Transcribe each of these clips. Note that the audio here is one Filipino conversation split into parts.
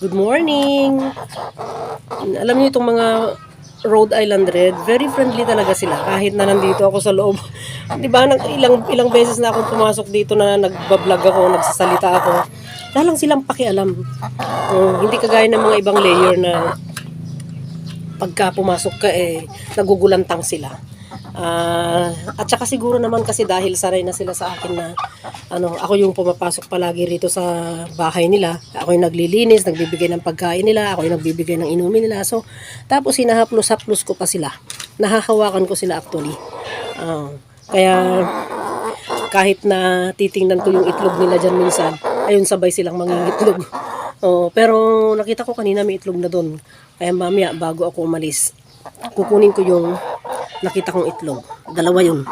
Good morning! Alam niyo itong mga Rhode Island Red, very friendly talaga sila kahit na nandito ako sa loob. 'Di ba? Nang ilang ilang beses na akong pumasok dito na nagba-vlog ako, nagsasalita ako. Wala lang silang pakialam. Oh, hindi kagaya ng mga ibang layer na pagka pumasok ka eh nagugulantang sila. Ah, at saka siguro naman kasi dahil sanay na sila sa akin na ano, ako yung pumapasok palagi rito sa bahay nila. Ako yung naglilinis, nagbibigay ng pagkain nila, ako yung nagbibigay ng inumin nila. So, tapos hinahaplos-haplos ko pa sila. Nahahawakan ko sila actually. Ah, kaya kahit na titingnan ko yung itlog nila dyan minsan, ayun sabay silang mangingitlog. Oh, pero nakita ko kanina may itlog na doon. Kaya mamaya bago ako umalis, kukunin ko yung nakita kong itlog. Dalawa yun.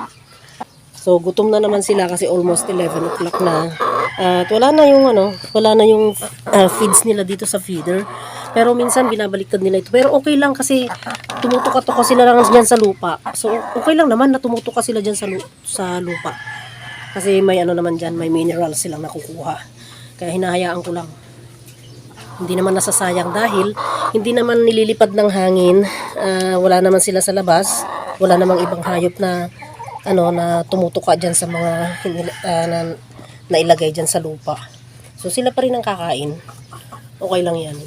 So gutom na naman sila kasi almost 11 o'clock na. At wala na yung ano, wala na yung ah, feeds nila dito sa feeder. Pero minsan binabaliktad nila ito. Pero okay lang kasi tumutuka-tuka sila lang dyan sa lupa. So okay lang naman na tumutuka sila dyan sa, lu- sa lupa. Kasi may ano naman dyan, may minerals silang nakukuha. Kaya hinahayaan ko lang. Hindi naman nasasayang dahil hindi naman nililipad ng hangin. Ah, wala naman sila sa labas. Wala namang ibang hayop na ano na tumutuka diyan sa mga ah, na, nailagay diyan sa lupa. So sila pa rin ang kakain. Okay lang 'yan.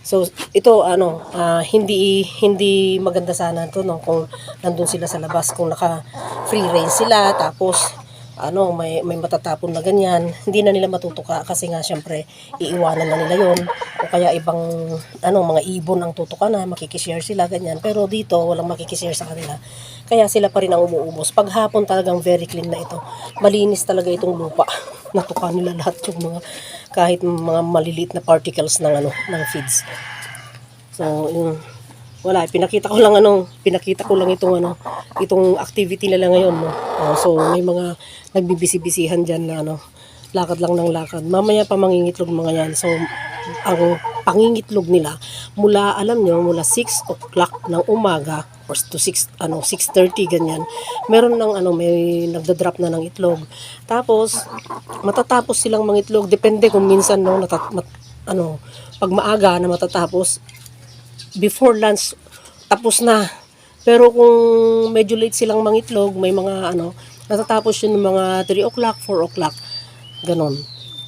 So ito ano ah, hindi hindi maganda sana to no kung nandun sila sa labas kung naka free range sila tapos ano may may matatapon na ganyan hindi na nila matutuka kasi nga syempre iiwanan na nila yon o kaya ibang ano mga ibon ang tutuka na makikishare sila ganyan. Pero dito walang makikishare sa kanila. Kaya sila pa rin ang umuubos. Pag hapon talagang very clean na ito. Malinis talaga itong lupa. Natuka nila lahat yung mga kahit mga maliliit na particles ng ano ng feeds. So yung wala, pinakita ko lang ano, pinakita ko lang itong ano, itong activity nila ngayon, no. Oh, so may mga nagbibisi-bisihan diyan na ano, lakad lang ng lakad. Mamaya pa mangingitlog mga yan. So ang pangingitlog nila mula alam nyo mula 6 o'clock ng umaga or to 6 ano 6:30 ganyan. Meron ng ano may nagda-drop na ng itlog. Tapos matatapos silang mangitlog depende kung minsan no natat, mat, ano pag maaga na matatapos before lunch tapos na. Pero kung medyo late silang mangitlog, may mga ano, natatapos yun ng mga 3 o'clock, 4 o'clock. Ganon.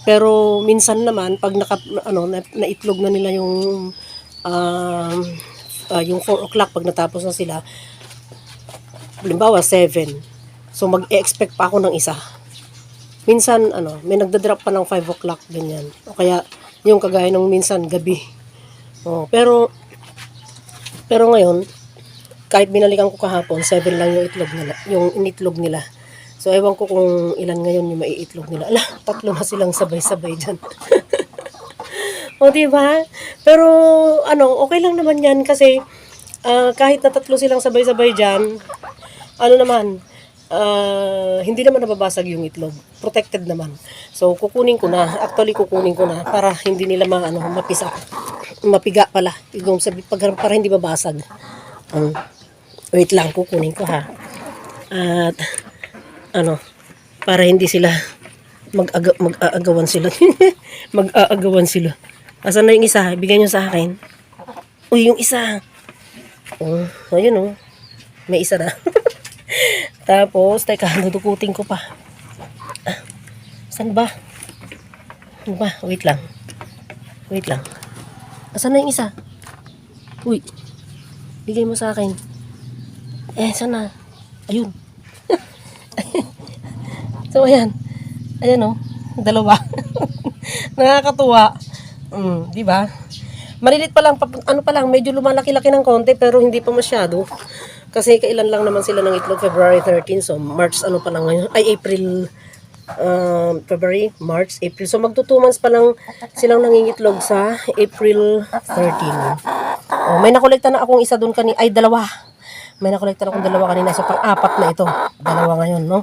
Pero minsan naman, pag naka, ano, na, naitlog na nila yung um, ah, yung 4 o'clock, pag natapos na sila, halimbawa 7. So mag-expect pa ako ng isa. Minsan, ano, may nagda-drop pa ng 5 o'clock, ganyan. O kaya, yung kagaya nung minsan, gabi. Oh, pero pero ngayon, kahit binalikan ko kahapon, 7 lang yung itlog nila, yung initlog nila. So, ewan ko kung ilan ngayon yung maiitlog nila. Ala, tatlo na silang sabay-sabay dyan. o, diba? Pero, ano, okay lang naman yan kasi ah, kahit na tatlo silang sabay-sabay dyan, ano naman, ah, hindi naman nababasag yung itlog. Protected naman. So, kukunin ko na. Actually, kukunin ko na para hindi nila ma, ano, mapisa. Mapiga pala. Yung sabi, pag, para hindi babasag. Um, wait lang, kukunin ko ha. At, ano, para hindi sila mag-aga, mag-aagawan sila. mag-aagawan sila. Asan na yung isa? Bigyan nyo sa akin. Uy, yung isa. Oh, ayun oh. May isa na. Tapos, teka, dudukutin ko pa. Ah, saan ba? Saan ba? Wait lang. Wait lang. Asan na yung isa? Uy. Bigay mo sa akin. Eh, sana. Ayun. so, ayan. Ayan oh. Dalawa. Nakakatuwa. Mm, di ba? Malilit pa lang, ano pa lang, medyo lumalaki-laki ng konti pero hindi pa masyado. Kasi kailan lang naman sila ng itlog, February 13. So, March ano pa lang ngayon? Ay, April, um, February, March, April. So, magto 2 months pa lang silang nangingitlog sa April 13. Oh, may nakolekta na akong isa doon kanina. Ay, dalawa. May nakolekta na akong dalawa kanina. So, pang-apat na ito. Dalawa ngayon, no?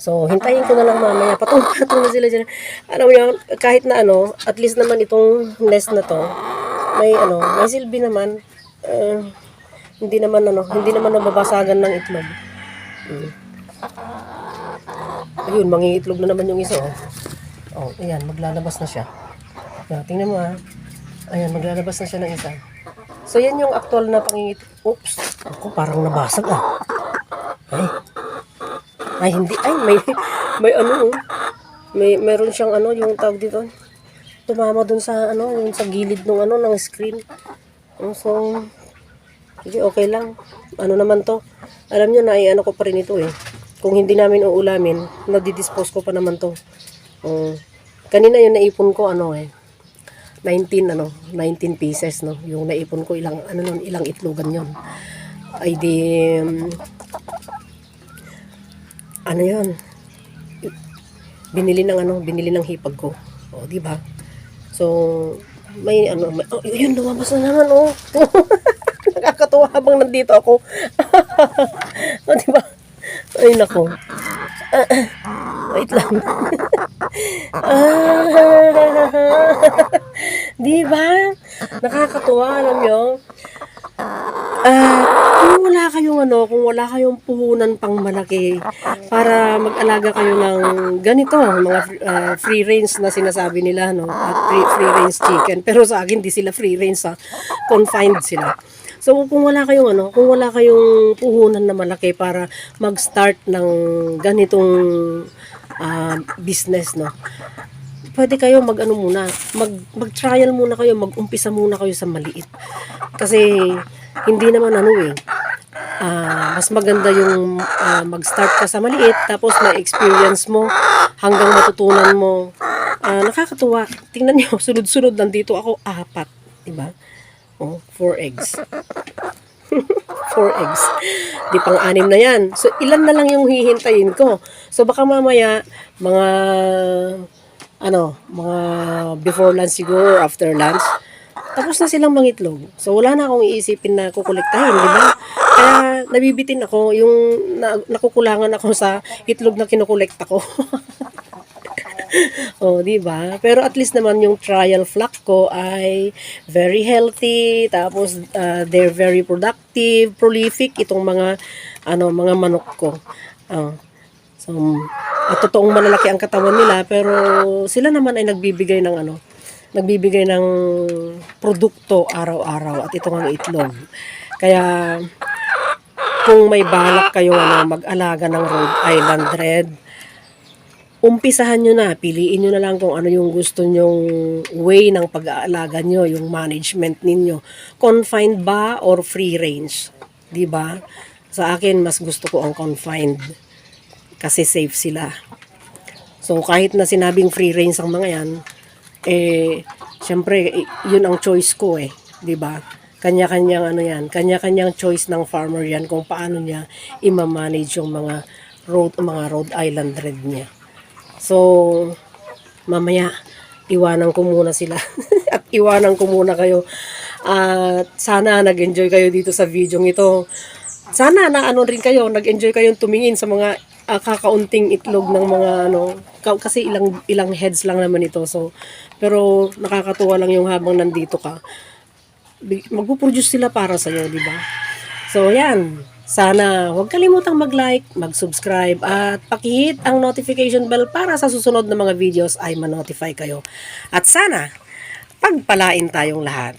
So, hintayin ko na lang mamaya. Patong-patong na sila dyan. Alam yun, kahit na ano, at least naman itong nest na to, may ano, may silbi naman. Uh, hindi naman ano, hindi naman nababasagan ng itlog. Mm. Ayun, mangingitlog na naman yung isa, oh. Oh, ayan, maglalabas na siya. Yan, tingnan mo ah. Ayan, maglalabas na siya ng isa. So, yan yung actual na pangingit. Oops. Ako, parang nabasag ah. Ay. Ay, hindi. Ay, may, may ano oh. May, meron siyang ano, yung tawag dito. Tumama dun sa ano, yung sa gilid ng ano, ng screen. Oh, So, sige, okay lang. Ano naman to? Alam nyo na, ano ko pa rin ito eh. Kung hindi namin uulamin, nadidispose ko pa naman to. Um, kanina yung naipon ko, ano eh, 19, ano, 19 pieces, no? Yung naipon ko, ilang, ano nun, ilang itlogan yon Ay di, um, ano yon binili ng ano, binili ng hipag ko. O, di ba? So, may ano, may, oh, yun, lumabas na naman, oh. Nakakatuwa habang nandito ako. o, di ba? Ay, nako. Wait lang. ah, di ba? Nakakatuwa, alam nyo? Ah, kung wala kayong ano, kung wala kayong puhunan pang malaki para mag-alaga kayo ng ganito, mga ah, free range na sinasabi nila, no? At free, free range chicken. Pero sa akin, di sila free range, ha? Confined sila. So, kung wala kayong ano, kung wala kayong puhunan na malaki para mag-start ng ganitong ah, business, no? Pwede kayo mag ano muna, mag mag-trial muna kayo, mag-umpisa muna kayo sa maliit. Kasi hindi naman ano eh. ah, mas maganda yung ah, mag-start ka sa maliit tapos may experience mo hanggang matutunan mo. Ah, nakakatuwa. Tingnan niyo, sunod-sunod nandito ako apat, 'di ba? Oh, four eggs. four eggs. Di pang anim na yan. So, ilan na lang yung hihintayin ko. So, baka mamaya, mga, ano, mga before lunch siguro, or after lunch, tapos na silang mangitlog. So, wala na akong iisipin na kukolektahin, di ba? Kaya, nabibitin ako, yung na, nakukulangan ako sa itlog na kinukolekta ko. oh, di ba? Pero at least naman yung trial flock ko ay very healthy, tapos uh, they're very productive, prolific itong mga ano, mga manok ko. Oh. So, at totoong malalaki ang katawan nila, pero sila naman ay nagbibigay ng ano, nagbibigay ng produkto araw-araw at ito ang itlog. Kaya kung may balak kayo ano, mag-alaga ng Rhode Island Red, umpisahan nyo na, piliin nyo na lang kung ano yung gusto nyong way ng pag-aalaga nyo, yung management ninyo. Confined ba or free range? 'Di ba? Sa akin, mas gusto ko ang confined kasi safe sila. So, kahit na sinabing free range ang mga yan, eh, syempre, yun ang choice ko eh. 'di ba? Kanya-kanyang ano yan, kanya-kanyang choice ng farmer yan kung paano niya i-manage yung mga road, mga Rhode Island Red niya. So, mamaya, iwanan ko muna sila. At iwanan ko muna kayo. At sana nag-enjoy kayo dito sa video ito. Sana na ano rin kayo, nag-enjoy kayong tumingin sa mga ah, kakaunting itlog ng mga ano, ka- kasi ilang ilang heads lang naman ito. So, pero nakakatuwa lang yung habang nandito ka. Magpo-produce sila para sa di ba? So, yan. Sana huwag kalimutang mag-like, mag-subscribe, at pakihit ang notification bell para sa susunod na mga videos ay ma-notify kayo. At sana, pagpalain tayong lahat.